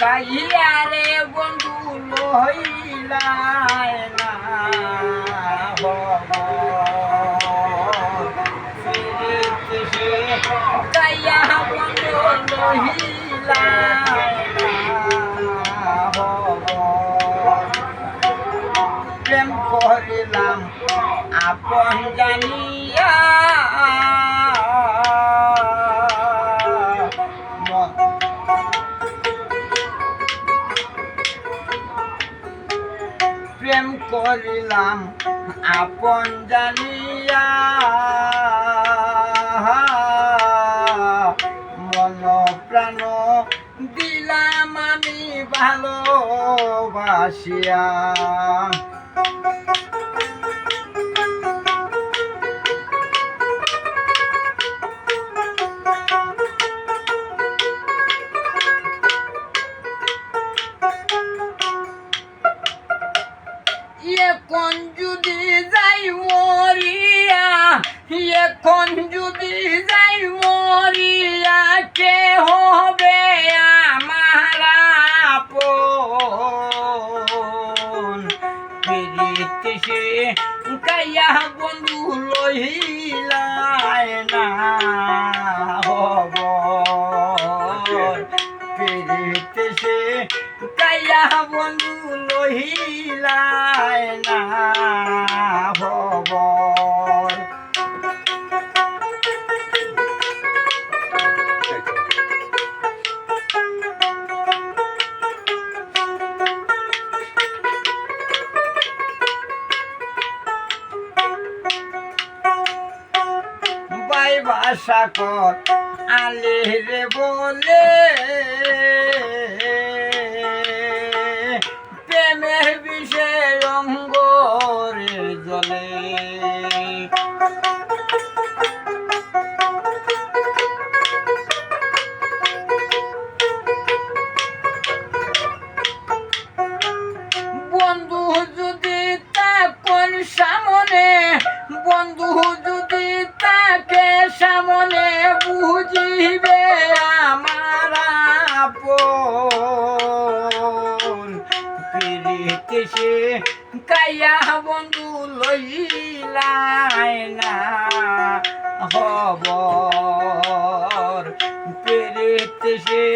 Kayah রে বন্ধু লইলায় না কাইয়া বন্ধু না প্রেম করিলাম আপন জানিয়া প্রেম করিলাম আপন জানিয়া। মন প্রাণ দিলাম আমি ভালোবাসিয়া। পিরিত সে কাইয়া বন্ধু লইলায় না হব পিরিত সে কাইয়া বন্ধু লইলায় না হব ভাষা কর আলে রে বলে। কাইয়া বন্ধু লইলাই না হবর পেরেতে সে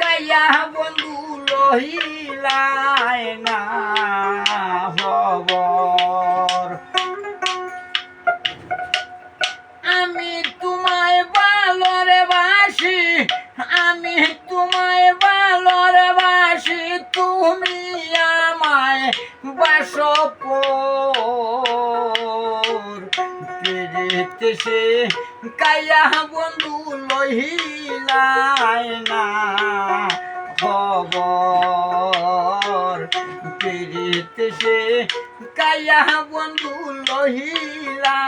কাইয়া বন্ধু লইলাই না পেরেতে সে কাইয়া বন্ধু লহিলায় না। খবর পেরেতে সে কাইয়া বন্ধু লহিলায়